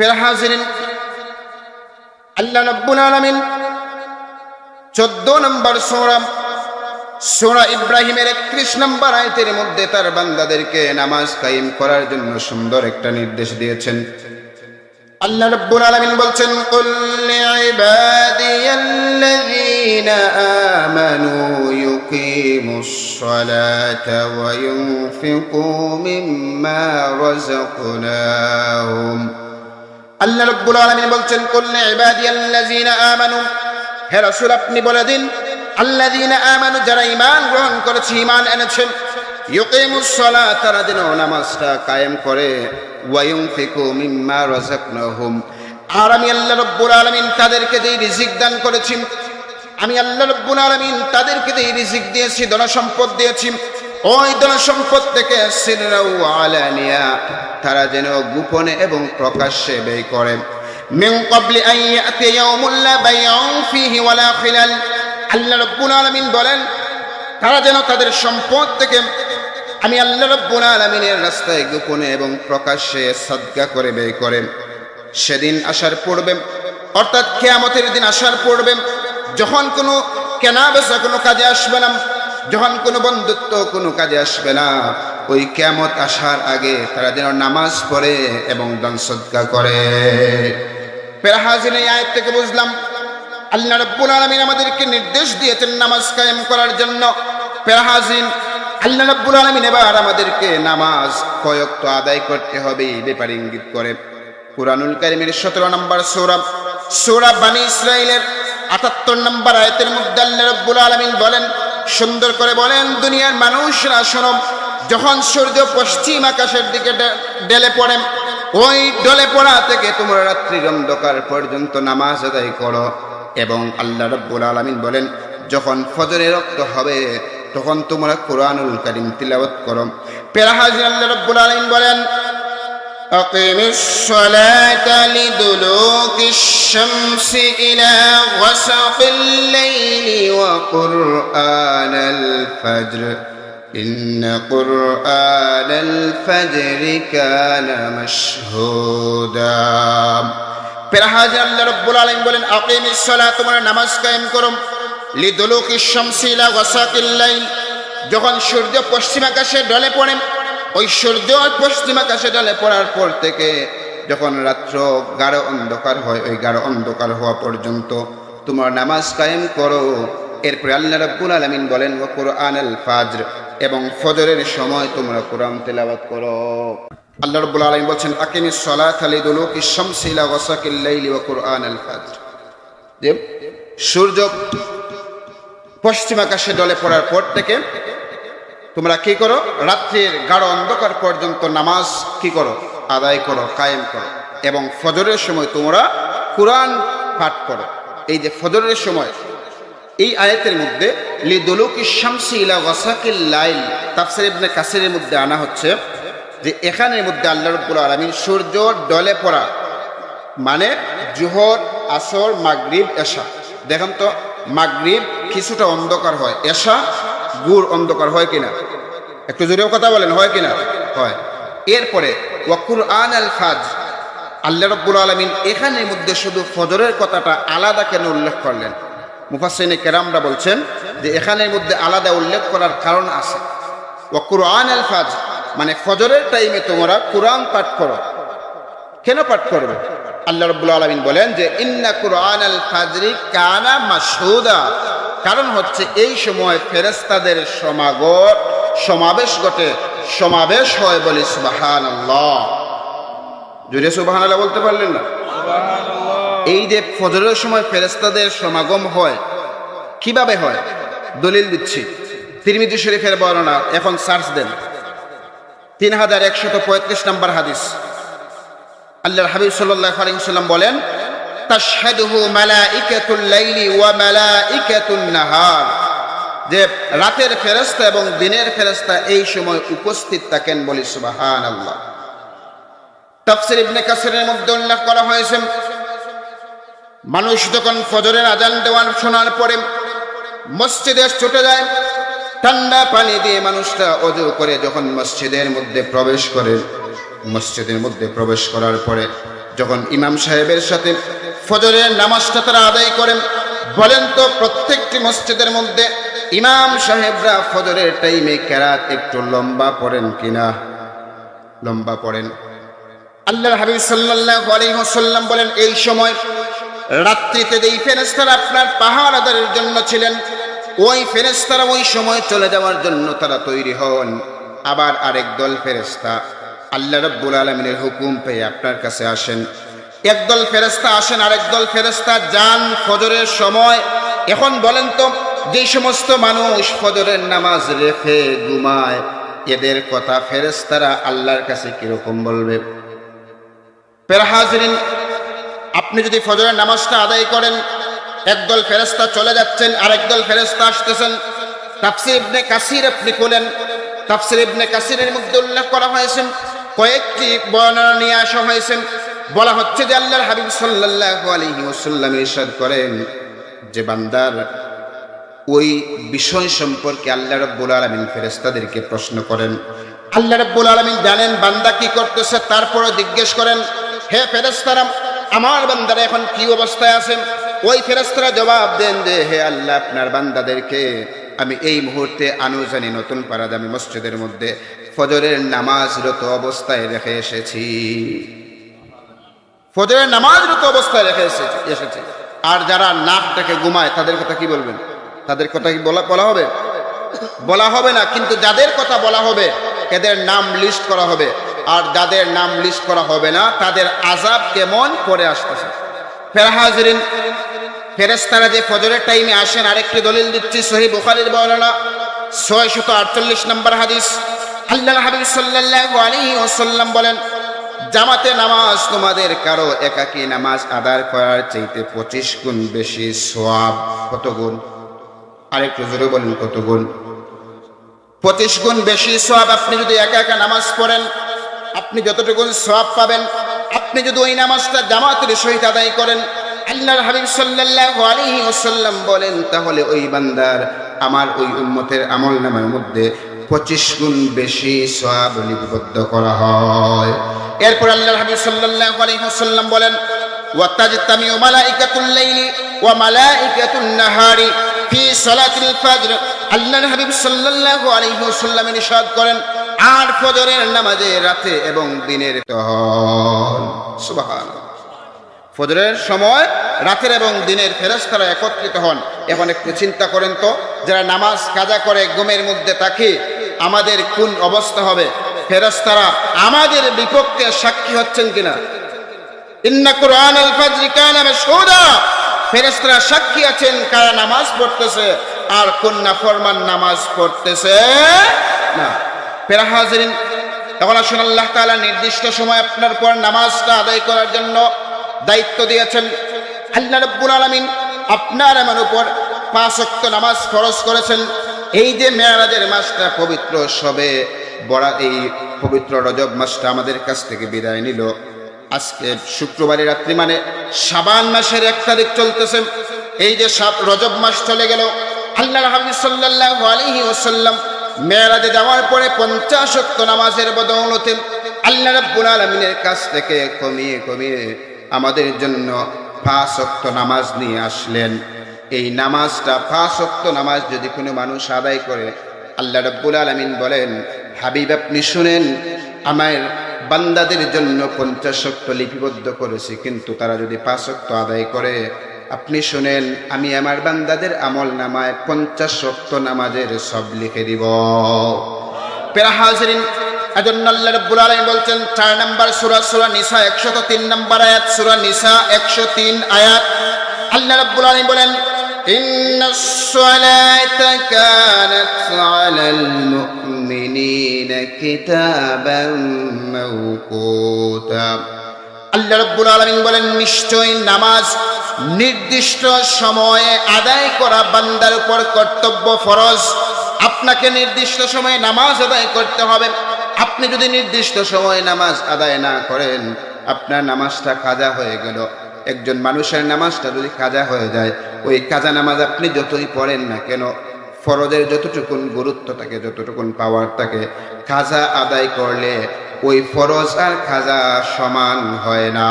ফের হাজিরিন। আল্লাহ রব্বুল আলামিন চোদ্দ নম্বর সোরা সোরা ইব্রাহিমের একত্রিশ নম্বর আয়তের মধ্যে তার বান্দাদেরকে নামাজ কায়েম করার জন্য সুন্দর একটা নির্দেশ দিয়েছেন। আল্লাহ রব্বুল আলামিন বলছেন, কুল লিইবাদিয়াল্লাযীনা আমানু ইউকিমুস সালাতা ওয়া ইউনফিকু মিম্মা রাযাকনাহুম। আল্লাহ রব্বুল আলামিন বলছেন, কুল লিইবাদিয়াল্লাযীনা আমানু। হে রাসূল, আপনি বলে দিন, আল্লাযীনা আমানু, যারা ঈমান গ্রহণ করেছে, ঈমান এনেছেন, ইউকিমুস সালাত, তারা যেন নামাজটা কায়েম করে ওয়ায়ুনফিকু মিম্মা রাযাকনাহুম। আর আমি আল্লাহ রব্বুল আলমিন তাদেরকে যেই রিজিক দান করেছি, আমি আল্লাহ রব্বুল আলামিন তাদেরকে যেই রিজিক দিয়েছি ধন সম্পদ দিয়েছি ওই ধন সম্পদ থেকে তারা যেন গোপনে এবং প্রকাশ্যে ব্যয় করে। মিন ক্বাবলি আন ইয়াতি ইয়াউমুল লা বাইউন ফীহি ওয়ালা খিলাল। আল্লাহ রব্বুল আলামিন বলেন, তারা যেন তাদের সম্পদ থেকে আমি আল্লাহ রব্বুল আলামিনের রাস্তায় গোপনে এবং প্রকাশ্যে সদকা করে ব্যয় করে। সেদিন আসার পূর্বে, অর্থাৎ কেয়ামতের দিন আসার পূর্বে, যখন কোনো কেনা বেচা কোনো কাজে আসবে না যখন কোনো বন্ধুত্ব কোনো কাজে আসবে না, ওই কেয়ামত আসার আগে তারা যেন নামাজ পড়ে এবং দান সদকা করে। আয়াত থেকে বুঝলাম, আল্লাহ রব্বুল আলামিন আমাদেরকে নির্দেশ দিয়েছেন নামাজ কায়েম করার জন্য। পেরাহাজিন আল্লাহ রব্বুল আলামিন এবার আমাদেরকে নামাজ আদায় করতে হবে এই ব্যাপারে ইঙ্গিত করে। কুরআনুল কারীমের 17 নম্বর সূরা সূরা বানি ইসরাইলের 78 নম্বর আয়াতের মধ্যে আল্লাহ রব্বুল আলামিন বলেন সুন্দর করে বলেন, দুনিয়ার মানুষরা শোনো, যখন সূর্য পশ্চিম আকাশের দিকে ডেলে পড়ে, ওই ডলে পড়া থেকে তোমরা রাত্রির অন্ধকার পর্যন্ত নামাজ আদায় করো। এবং আল্লাহ রব্বুল আলামিন বলেন, যখন ফজরের রক্ত হবে, তখন তোমরা কোরআনুল কারীম তিলাওয়াত করো। পেরাহাজি আল্লাহ রব্বুল আলামিন বলেন أقم الصلاة لدلوك الشمس إلى غسق الليل وقرآن الفجر إن قرآن الفجر كان مشهودا পেরাহাজ আল্লাহ রব্বুল আলামিন বলেন আকিমিস সালাত তোমরা নামাজ কায়েম করো লিদুলুকি শামসি ইলা গাসাকিল লাইল যখন সূর্য পশ্চিম আকাশে ঢলে পড়ে সূর্য পশ্চিম আকাশে ঢলে পড়ার পর থেকে যখন রাত্র গাঢ় অন্ধকার হয়, ওই গাঢ় অন্ধকার হওয়া পর্যন্ত তোমরা নামাজ কায়েম করো। এরপরে আল্লাহ রাব্বুল আলামিন বলেন, ওয়া কুরআনাল ফাজর এবং ফজরের সময় তোমরা কোরআন তেলাওয়াত করো। আল্লাহ রাব্বুল আলামিন বলছেন, আকিমিস সালাতা লিদুলুকি শামসি ইলা গাসাকিল লাইলি ওয়া কুরআনাল ফাজর সূর্য পশ্চিম আকাশে ডলে পড়ার পর থেকে তোমরা কি করো? রাত্রির গাঢ় অন্ধকার পর্যন্ত নামাজ কি করো? আদায় করো, কায়েম করো। এবং ফজরের সময় তোমরা কোরআন পাঠ করো। এই যে ফজরের সময়, এই আয়াতের মধ্যে শামসি ইলা ওয়াসাকিল লাইল মধ্যে আনা হচ্ছে যে, এখানের মধ্যে আল্লাহ রাব্বুল আলামিন সূর্য ডলে পড়া মানে জোহর, আসর, মাগরিব, এশা। দেখেন তো, মাগরিব কিছুটা অন্ধকার হয়। এশা গুড় অন্ধকার হয় কিনা? একটু জোরেও কথা বলেন, হয় কিনা? হয়। এরপরে ওয়াকুর আন আল ফাজ। আল্লাহ রব্বুল আলমিন এখানের মধ্যে শুধু ফজরের কথাটা আলাদা কেন উল্লেখ করলেন? মুফাসিনে কেরামরা বলছেন যে এখানের মধ্যে আলাদা উল্লেখ করার কারণ আছে। ওয়াকুর আন আল ফাজ মানে ফজরের টাইমে তোমরা কোরআন পাঠ করো। কেন পাঠ করবে? আল্লাহ রব্বুল আলমিন বলেন যে, ইন্না কুরআন আল ফাজরি কানা মাসহুদা কারণ হচ্ছে এই সময় ফেরেস্তাদের সমাগত সমাবেশ ঘটে সমাবেশ হয় বলে সুবাহান আল্লাহ জুড়ে সুবাহান আল্লাহ বলতে পারলেন না? এই যে ফজরের সময় ফেরেস্তাদের সমাগম হয় কীভাবে হয়? দলিল দিচ্ছি। তিরমিজি শরীফের বর্ণনা এখন সার্চ দেন। তিন হাজার একশত পঁয়ত্রিশ নম্বর হাদিস। আল্লাহর হাবিব সাল্লাল্লাহু আলাইহি সাল্লাম বলেন তাশহাদুহু মালাইকাতুল লাইলি ওয়া মালাইকাতুন নাহার। যে রাতের ফেরেশতা এবং দিনের ফেরেশতা এই সময় উপস্থিত থাকেন বলি সুবহানাল্লাহ। তাফসীর ইবনে কাসিরের মধ্যে উল্লেখ করা হয়েছে, মানুষ যখন ফজরের আজান দেওয়ার শোনার পরে মসজিদে ছুটে যায়, ঠান্ডা পানি দিয়ে মানুষটা অজু করে যখন মসজিদের মধ্যে প্রবেশ করে, মসজিদের মধ্যে প্রবেশ করার পরে যখন ইমাম সাহেবের সাথে ফজরের নামাজটা তারা আদায় করেন। বলেন তো, প্রত্যেকটি মসজিদের মধ্যে ইমাম সাহেবরা ফজরের টাইমে কেরাত একটু লম্বা পড়েন কিনা? লম্বা পড়েন। আল্লাহ হাবিব সাল্লাল্লাহু আলাইহি ওয়াসাল্লাম বলেন, এই সময় রাত্রিতে যেই ফেরেশতারা আপনার পাহাড় আদারের জন্য ছিলেন, ওই ফেরেশতারা ওই সময় চলে যাওয়ার জন্য তারা তৈরি হন। আবার আরেক দল ফেরেশতা আল্লাহ রাব্বুল আলমিনের হুকুম পেয়ে আপনার কাছে আসেন। একদল ফেরেশতা আসেন আর একদল ফেরেশতা যান ফজরের সময়। এখন বলেন তো, যে সমস্ত মানুষ ফজরের নামাজ রেখে ঘুমায়, এদের কথা ফেরেশতারা আল্লাহর কাছে কীরকম বলবে? ফের হাজরিন, আপনি যদি ফজরের নামাজটা আদায় করেন, একদল ফেরেস্তা চলে যাচ্ছেন আর একদল ফেরেস্তা আসতেছেন। তাফসির ইবনে কাসির আপনি খোলেন। তাফসির ইবনে কাসিরের মধ্যে উল্লেখ করা হয়েছে, কয়েকটি বর্ণনা নিয়ে আসা হয়েছে। বলা হচ্ছে যে আল্লাহর হাবিব সাল্লাল্লাহু আলাইহি ওয়াসাল্লাম ইরশাদ করেন যে বান্দার ওই বিষয় সম্পর্কে আল্লাহ রাব্বুল আলামিন ফেরেশতাদেরকে প্রশ্ন করেন। আল্লাহ রাব্বুল আলামিন জানেন বান্দা কি করতেছে তারপরে জিজ্ঞেস করেন, হে ফেরেশতারা, আমার বান্দারা এখন কি অবস্থায় আছেন? ওই ফেরেশতারা জবাব দেন যে, হে আল্লাহ, আপনার বান্দাদেরকে আমি এই মুহূর্তে আনুজানি নতুন পারাদামি মসজিদের মধ্যে ফজরের নামাজরত অবস্থায় রেখে এসেছি। ফজরের নামাজরত অবস্থায় রেখে এসেছে এসেছে। আর যারা নাক ডেকে ঘুমায়, তাদের কথা কি বলবেন? তাদের কথা কি বলা বলা হবে? বলা হবে না, কিন্তু যাদের কথা বলা হবে, এদের নাম লিস্ট করা হবে। আর যাদের নাম লিস্ট করা হবে না, তাদের আজাব কেমন করে আসতেছে? ফেরহাজরিন ফেরেস্তারা যে ফজরের টাইমে আসেন, আরেকটি দলিল দিচ্ছি সহি বুখারির বর্ণনা ছয় শত আটচল্লিশ নম্বর হাদিস। আল্লাহ হাবিব সাল্লাল্লাহু আলাইহি ওয়াসাল্লাম বলেন জামাতে নামাজ তোমাদের কারও একাকী নামাজ আদায় করার চাইতে পঁচিশ গুণ বেশি সোয়াব কত গুণ? আরেকটু জোরে বলেন, কত গুণ? পঁচিশ গুণ বেশি সোয়াব আপনি যদি একা একা নামাজ পড়েন, আপনি যতটুকু সোয়াব পাবেন, আপনি যদি ওই নামাজটা জামাতের সহিত আদায় করেন, আল্লাহর হাবিব সাল্লাল্লাহু আলাইহি ওয়াসাল্লাম বলেন, তাহলে ওই বান্দার, আমার ওই উম্মতের আমল নামের মধ্যে পঁচিশ গুণ বেশি সোয়াব লিপিবদ্ধ করা হয়। এরপর আল্লাহর হাবিব সাল্লাল্লাহু আলাইহি ওয়াসাল্লাম বলেন, ওয়াতাজতামিউ মালাইকাতুল লাইলি ওয়া মালাইকাতুন নাহারি ফি সালাতিল ফাজর। আল্লাহর হাবিব সাল্লাল্লাহু আলাইহি ওয়াসাল্লাম ইরশাদ করেন, আর ফজরের নামাজে রাতে এবং দিনের তহন সুবহানাল্লাহ। ফজরের সময় রাতের এবং দিনের ফেরেশতারা একত্রিত হন। এখন একটু চিন্তা করেন তো, যারা নামাজ কাজা করে ঘুমের মধ্যে থাকে, আমাদের কোন অবস্থা হবে? ফেরেশতারা আমাদের বিপক্ষে সাক্ষী হচ্ছেন কিনা? ইন্না সাক্ষী আছেন কারা নামাজ পড়তেছে আর কোন নামাজ পড়তেছে না। আল্লাহ নির্দিষ্ট সময় আপনার পর নামাজটা আদায় করার জন্য দায়িত্ব দিয়েছেন। আল্লাহ রাব্বুল আলামিন আপনার আমার উপর পাঁচ ওয়াক্ত নামাজ ফরজ করেছেন। এই যে মেয়ারাজের মাসটা পবিত্র সবে। বড়া এই পবিত্র রজব মাসটা আমাদের কাছ থেকে বিদায় নিল। আজকে শুক্রবারের রাত্রি মানে সাবান মাসের এক তারিখ চলতেছে। এই যে সাত- রজব মাস চলে গেল আল্লাহ হাবিব সাল্লাল্লাহু আলাইহি ওয়াসাল্লাম মেয়েরাজে যাওয়ার পরে পঞ্চাশ ওয়াক্ত নামাজের বদৌলতে আল্লাহ রাব্বুল আলামিনের কাছ থেকে কমিয়ে কমিয়ে আমাদের জন্য ওয়াক্ত নামাজ নিয়ে আসলেন। এই নামাজটা ওয়াক্ত নামাজ যদি কোনো মানুষ আদায় করে, আল্লাহ রাব্বুল আলামিন বলেন হাবিব আপনি শুনেন আমার বান্দাদের জন্য পঞ্চাশ শক্ত লিপিবদ্ধ করেছি, কিন্তু তারা যদি পাঁচ শক্ত আদায় করে, আপনি শুনেন, আমি আমার বান্দাদের আমল নামায় পঞ্চাশ শক্ত নামাজের সব লিখে দিব। পেরা হাজরিন, এজন্য আল্লাহ রাব্বুল আলামিন বলছেন, চার নাম্বার সূরা সূরা নিসা 103 নাম্বার আয়াত, সূরা নিসা 103 আয়াত। আল্লাহ রাব্বুল আলামিন বলেন, ইন্নাস সালাতা কানাত আলাল মুমিনিনা। মাওকুতা আল্লাহ রাব্বুল আলামিন বলেন নিশ্চয় নামাজ নির্দিষ্ট সময়ে আদায় করা বান্দার উপর কর্তব্য ফরজ। আপনাকে নির্দিষ্ট সময়ে নামাজ আদায় করতে হবে। আপনি যদি নির্দিষ্ট সময়ে নামাজ আদায় না করেন, আপনার নামাজটা কাজা হয়ে গেল। একজন মানুষের নামাজটা যদি কাজা হয়ে যায়, ওই কাজা নামাজ আপনি যতই পড়েন না কেন ফরজের যতটুকুন গুরুত্ব থাকে, যতটুকুন পাওয়ার থাকে, খাজা আদায় করলে ওই ফরজ আর খাজা সমান হয় না।